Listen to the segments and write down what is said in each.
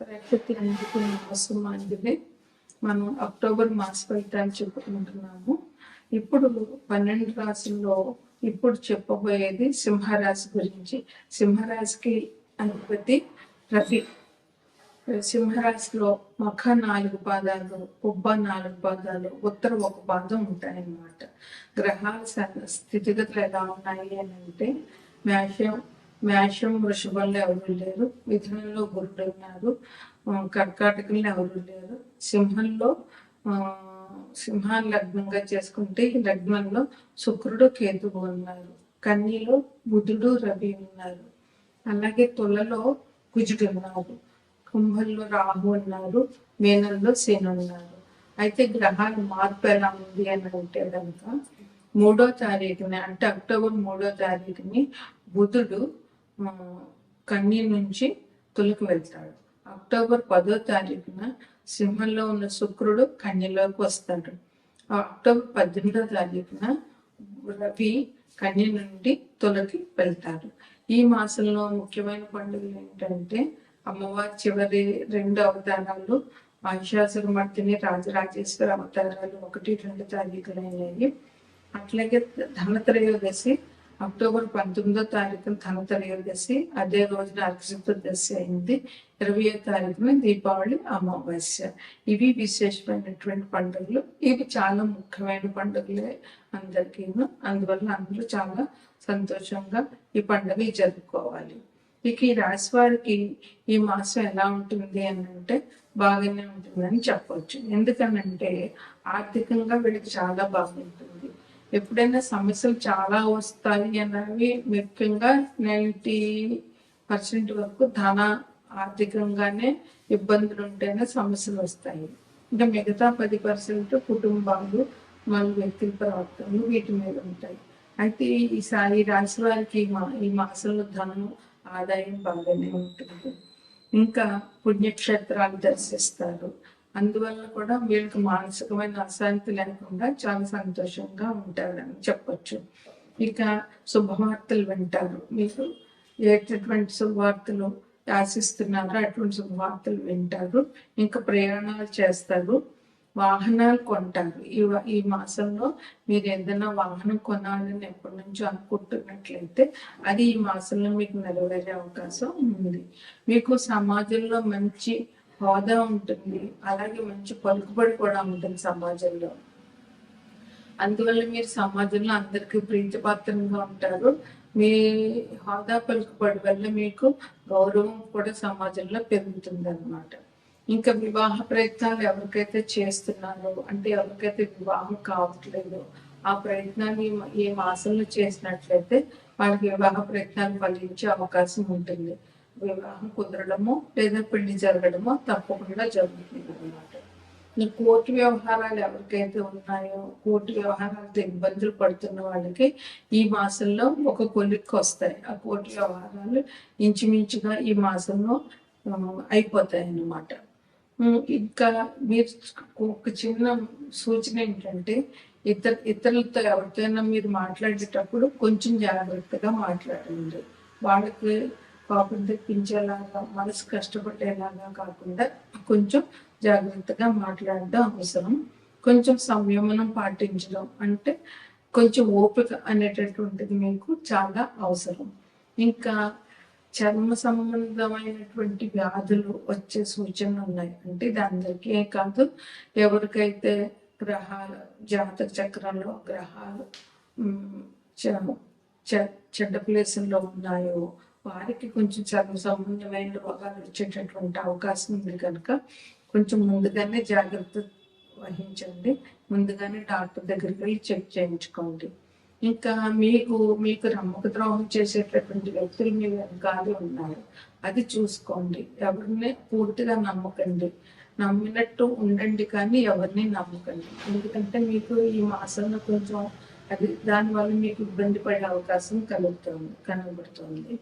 ప్రేక్షకులందుకు నమస్కారం మనం అక్టోబర్ మాస ఫలితాలు చెప్పుకుంటున్నాము. ఇప్పుడు పన్నెండు రాసుల్లో ఇప్పుడు చెప్పబోయేది సింహరాశి గురించి. సింహరాశికి అధిపతి రవి. సింహరాశిలో మఖ నాలుగు పాదాలు ఉబ్బ నాలుగు పాదాలు ఉత్తర ఒక పాదం ఉంటాయన్నమాట. గ్రహాల స- స్థితిగతులు ఎలా ఉన్నాయి అని అంటే మేషం మేషం వృషభంలో ఎవరు లేరు. మిథునంలో గురుడు ఉన్నారు కర్కాటకంలో ఎవరు లేరు. సింహంలో ఆ, సింహాన్ని లగ్నంగా చేసుకుంటే ఈ లగ్నంలో శుక్రుడు కేతువు ఉన్నారు. కన్నిలో బుధుడు రవి ఉన్నారు. అలాగే తులలో కుజుడు ఉన్నారు కుంభంలో రాహు ఉన్నారు మేనల్లో శని ఉన్నారు అయితే గ్రహాల మార్పు ఎలా ఉంది అని అంటే కనుక మూడో తారీఖుని అంటే అక్టోబర్ మూడో తారీఖుని బుధుడు కన్నీ నుంచి తులకు వెళ్తాడు. అక్టోబర్ పదో తారీఖున సింహంలో ఉన్న శుక్రుడు కన్యలోకి వస్తాడు. అక్టోబర్ పద్దెనిమిదో తారీఖున రవి కన్య నుండి తులకి వెళ్తారు ఈ మాసంలో ముఖ్యమైన పండుగలు ఏంటంటే అమ్మవారి చివరి రెండు అవతారాలు మహిషాసురమర్దిని రాజరాజేశ్వర అవతారాలు ఒకటి రెండు తారీఖులు అయినాయి అట్లాగే ధనత్రయోదశి అక్టోబర్ పంతొమ్మిదో తారీఖున ధనత్రయోదశి అదే రోజున అర్కచతుర్దశి అయింది. ఇరవయో తారీఖున దీపావళి అమావాస్య. ఇవి విశేషమైనటువంటి పండుగలు. ఇవి చాలా ముఖ్యమైన పండుగలే అందరికీ. అందువల్ల అందరూ చాలా సంతోషంగా ఈ పండుగలు జరుపుకోవాలి. ఇక ఈ రాశి వారికి ఈ మాసం ఎలా ఉంటుంది అని అంటే బాగానే ఉంటుందని చెప్పవచ్చు ఎందుకనంటే ఆర్థికంగా వీళ్ళకి చాలా బాగుంటుంది. ఎప్పుడైనా సమస్యలు చాలా వస్తాయి అన్నవి ముఖ్యంగా నైంటీ పర్సెంట్ వరకు ధన ఆర్థికంగానే ఇబ్బందులు ఉంటేనే సమస్యలు వస్తాయి. ఇంకా మిగతా పది పర్సెంట్ కుటుంబాలు మన వ్యక్తుల ప్రవర్తనలు వీటి మీద ఉంటాయి. అయితే ఈసారి రాశి వారికి మా ఈ మాసంలో ధనం ఆదాయం బాగానే ఉంటుంది. ఇంకా పుణ్యక్షేత్రాలు దర్శిస్తారు. అందువల్ల కూడా వీళ్ళకి మానసికమైన అశాంతి లేకుండా చాలా సంతోషంగా ఉంటారని చెప్పొచ్చు. ఇక శుభవార్తలు వింటారు. మీకు ఏటటువంటి శుభవార్తలు ఆశిస్తున్నారో అటువంటి శుభవార్తలు వింటారు. ఇంకా ప్రయాణాలు చేస్తారు. వాహనాలు కొంటారు. ఈ ఈ మాసంలో మీరు ఏదైనా వాహనం కొనాలని ఎప్పటి నుంచో అనుకుంటున్నట్లయితే అది ఈ మాసంలో మీకు నెరవేరే అవకాశం ఉంది. మీకు సమాజంలో మంచి హోదా ఉంటుంది. అలాగే మంచి పలుకుబడి కూడా ఉంటుంది సమాజంలో. అందువల్ల మీరు సమాజంలో అందరికీ ప్రీతిపాత్రంగా ఉంటారు. మీ హోదా పలుకుబడి వల్ల మీకు గౌరవం కూడా సమాజంలో పెరుగుతుంది అనమాట ఇంకా వివాహ ప్రయత్నాలు ఎవరికైతే చేస్తున్నారో అంటే ఎవరికైతే వివాహం కావట్లేదు ఆ ప్రయత్నాన్ని ఏ ఈ మాసంలో చేసినట్లయితే వాళ్ళకి వివాహ ప్రయత్నాలు ఫలించే అవకాశం ఉంటుంది. వివాహం కుదరడము లేదా పెళ్ళి జరగడమో తప్పకుండా జరుగుతుంది అనమాట ఈ కోర్టు వ్యవహారాలు ఎవరికైతే ఉన్నాయో కోర్టు వ్యవహారాలతో ఇబ్బందులు పడుతున్న వాళ్ళకి ఈ మాసంలో ఒక కొలిక్కి వస్తాయి. ఆ కోర్టు వ్యవహారాలు ఇంచుమించుగా ఈ మాసంలో అయిపోతాయి అన్నమాట. ఇంకా మీరు ఒక చిన్న సూచన ఏంటంటే ఇతర ఇతరులతో ఎవరితోనైనా మీరు మాట్లాడేటప్పుడు కొంచెం జాగ్రత్తగా మాట్లాడండి. వాళ్ళకి పాపం తెప్పించేలాగా మనసు కష్టపడేలాగా కాకుండా కొంచెం జాగ్రత్తగా మాట్లాడడం అవసరం. కొంచెం సంయమనం పాటించడం అంటే కొంచెం ఓపిక అనేటటువంటిది మీకు చాలా అవసరం. ఇంకా చర్మ సంబంధమైనటువంటి వ్యాధులు వచ్చే సూచనలు ఉన్నాయి. అంటే ఇది అందరికీ కాదు ఎవరికైతే గ్రహాలు జాతక చక్రంలో గ్రహాలు చ- చెడ్డ ప్లేసుల్లో ఉన్నాయో వారికి కొంచెం చర్మ సంబంధమైన రోగాలు వచ్చేటటువంటి అవకాశం ఉంది కనుక కొంచెం ముందుగానే జాగ్రత్త వహించండి. ముందుగానే డాక్టర్ దగ్గరికి వెళ్ళి చెక్ చేయించుకోండి. ఇంకా మీకు మీకు నమ్మక ద్రోహం చేసేటటువంటి వ్యక్తులు మీ వెనకాలే ఉన్నారు. అది చూసుకోండి. ఎవరిని పూర్తిగా నమ్మకండి. నమ్మినట్టు ఉండండి కానీ ఎవరిని నమ్మకండి. ఎందుకంటే మీకు ఈ మాసంలో కొంచెం అది దానివల్ల మీకు ఇబ్బంది పడే అవకాశం కలుగుతుంది కనబడుతుంది.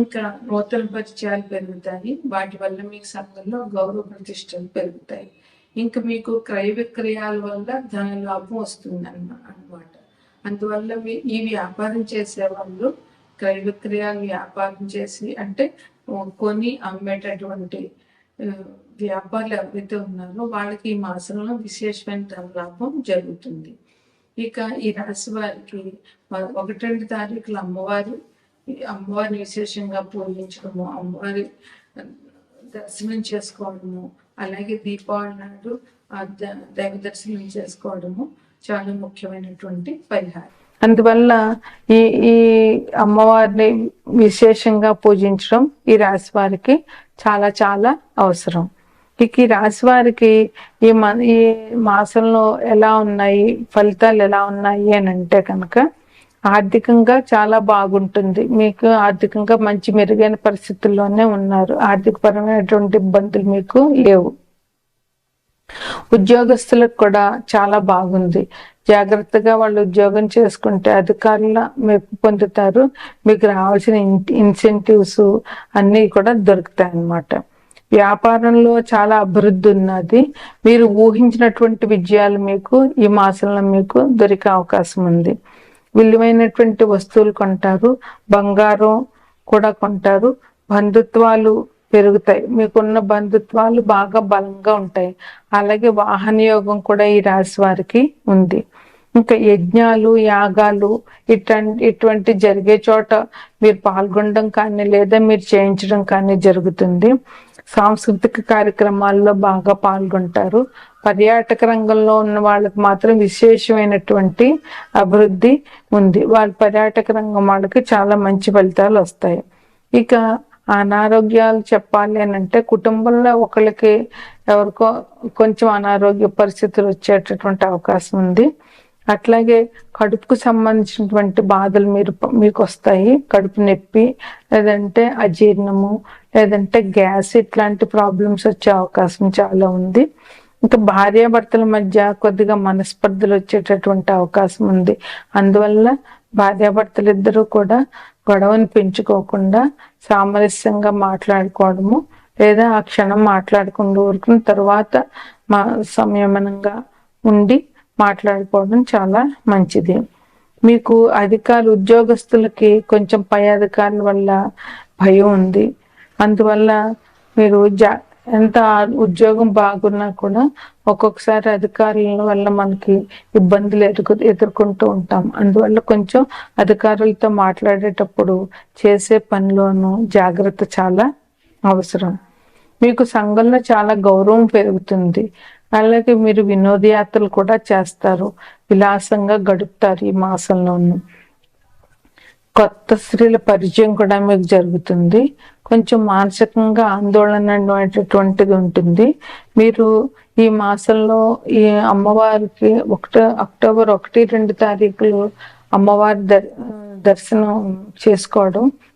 ఇంకా నూతన పరిచయాలు పెరుగుతాయి. వాటి వల్ల మీకు సంఘంలో గౌరవ ప్రతిష్టలు పెరుగుతాయి. ఇంకా మీకు క్రయ విక్రయాల వల్ల ధన లాభం వస్తుంది అన్న అనమాట అందువల్ల మీ ఈ వ్యాపారం చేసే వాళ్ళు క్రయ విక్రయాలు వ్యాపారం చేసి అంటే కొని అమ్మేటటువంటి వ్యాపారులు ఎవరైతే ఉన్నారో వాళ్ళకి ఈ మాసంలో విశేషమైన ధన లాభం జరుగుతుంది. ఇక ఈ రాశి వారికి ఒకటి రెండు తారీఖులు అమ్మవారు అమ్మవారిని విశేషంగా పూజించడము అమ్మవారి దర్శనం చేసుకోవడము అలాగే దీపావళి నాడు దైవ దర్శనం చేసుకోవడము చాలా ముఖ్యమైనటువంటి పరిహారం. అందువల్ల ఈ ఈ అమ్మవారిని విశేషంగా పూజించడం ఈ రాశి వారికి చాలా చాలా అవసరం. ఇక ఈ రాశి వారికి ఈ మ ఈ మాసంలో ఎలా ఉన్నాయి ఫలితాలు ఎలా ఉన్నాయి అని అంటే కనుక ఆర్థికంగా చాలా బాగుంటుంది. మీకు ఆర్థికంగా మంచి మెరుగైన పరిస్థితుల్లోనే ఉన్నారు. ఆర్థిక పరమైనటువంటి ఇబ్బందులు మీకు లేవు. ఉద్యోగస్తులకు కూడా చాలా బాగుంది. జాగ్రత్తగా వాళ్ళు ఉద్యోగం చేసుకుంటే అధికారుల మెప్పు పొందుతారు. మీకు రావాల్సిన ఇన్సెంటివ్స్ అన్నీ కూడా దొరుకుతాయి అన్నమాట వ్యాపారంలో చాలా అభివృద్ధి ఉన్నది. మీరు ఊహించినటువంటి విజయాలు మీకు ఈ మాసంలో మీకు దొరికే అవకాశం ఉంది. విలువైనటువంటి వస్తువులు కొంటారు బంగారం కూడా కొంటారు. బంధుత్వాలు పెరుగుతాయి. మీకున్న బంధుత్వాలు బాగా బలంగా ఉంటాయి. అలాగే వాహన యోగం కూడా ఈ రాశి వారికి ఉంది. ఇంకా యజ్ఞాలు యాగాలు ఇటువంటి ఇటువంటి జరిగే చోట మీరు పాల్గొనడం కానీ లేదా మీరు చేయించడం కానీ జరుగుతుంది. సాంస్కృతిక కార్యక్రమాల్లో బాగా పాల్గొంటారు. పర్యాటక రంగంలో ఉన్న వాళ్ళకి మాత్రం విశేషమైనటువంటి అభివృద్ధి ఉంది. వాళ్ళ పర్యాటక రంగం వాళ్ళకి చాలా మంచి ఫలితాలు వస్తాయి. ఇక అనారోగ్యాలు చెప్పాలి అని అంటే కుటుంబంలో ఒకరికి ఎవరికో కొంచెం అనారోగ్య పరిస్థితులు వచ్చేటటువంటి అవకాశం ఉంది. అట్లాగే కడుపుకు సంబంధించినటువంటి బాధలు మీరు మీకు వస్తాయి. కడుపు నొప్పి లేదంటే అజీర్ణము లేదంటే గ్యాస్ ఇట్లాంటి ప్రాబ్లమ్స్ వచ్చే అవకాశం చాలా ఉంది. ఇంకా భార్యాభర్తల మధ్య కొద్దిగా మనస్పర్ధలు వచ్చేటటువంటి అవకాశం ఉంది. అందువల్ల భార్యాభర్తలు ఇద్దరూ కూడా గొడవను పెంచుకోకుండా సామరస్యంగా మాట్లాడుకోవడము లేదా ఆ క్షణం మాట్లాడకుండా ఊరుకున్న తర్వాత మా సంయమనంగా ఉండి మాట్లాడుకోవడం చాలా మంచిది. మీకు అధికారులు ఉద్యోగస్తులకి కొంచెం పై అధికారుల వల్ల భయం ఉంది. అందువల్ల మీరు జా ఎంత ఉద్యోగం బాగున్నా కూడా ఒక్కొక్కసారి అధికారుల వల్ల మనకి ఇబ్బందులు ఎదుర్కొ ఎదుర్కొంటూ ఉంటాం. అందువల్ల కొంచెం అధికారులతో మాట్లాడేటప్పుడు చేసే పనిలోనూ జాగ్రత్త చాలా అవసరం. మీకు సంఘంలో చాలా గౌరవం పెరుగుతుంది. అలాగే మీరు వినోదయాత్రలు కూడా చేస్తారు. విలాసంగా గడుపుతారు ఈ మాసంలోనూ. కొత్త స్త్రీల పరిచయం కూడా మీకు జరుగుతుంది. కొంచెం మానసికంగా ఆందోళన అనేటటువంటిది ఉంటుంది. మీరు ఈ మాసంలో ఈ అమ్మవారికి ఒకటో అక్టోబర్ ఒకటి రెండు తారీఖులు అమ్మవారి దర్ దర్శనం చేసుకోవడం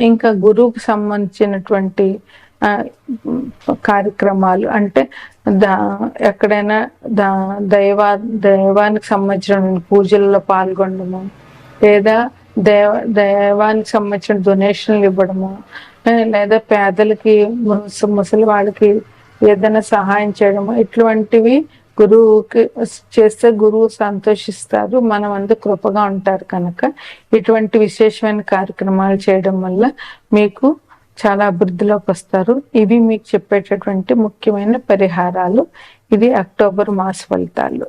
ఇంకా గురువుకు సంబంధించినటువంటి ఆ, కార్యక్రమాలు అంటే దా ఎక్కడైనా దా దైవా దైవానికి సంబంధించిన పూజల్లో పాల్గొనడము లేదా దేవ దైవానికి సంబంధించిన డొనేషన్లు ఇవ్వడము లేదా పేదలకి ముసలి వాళ్ళకి ఏదైనా సహాయం చేయడము ఇటువంటివి గురువుకి చేస్తే గురువు సంతోషిస్తారు మనం అందు కృపగా ఉంటారు కనుక. ఇటువంటి విశేషమైన కార్యక్రమాలు చేయడం వల్ల మీకు చాలా అభివృద్ధిలోకి వస్తారు. ఇవి మీకు చెప్పేటటువంటి ముఖ్యమైన పరిహారాలు. ఇది అక్టోబర్ మాస ఫలితాలు.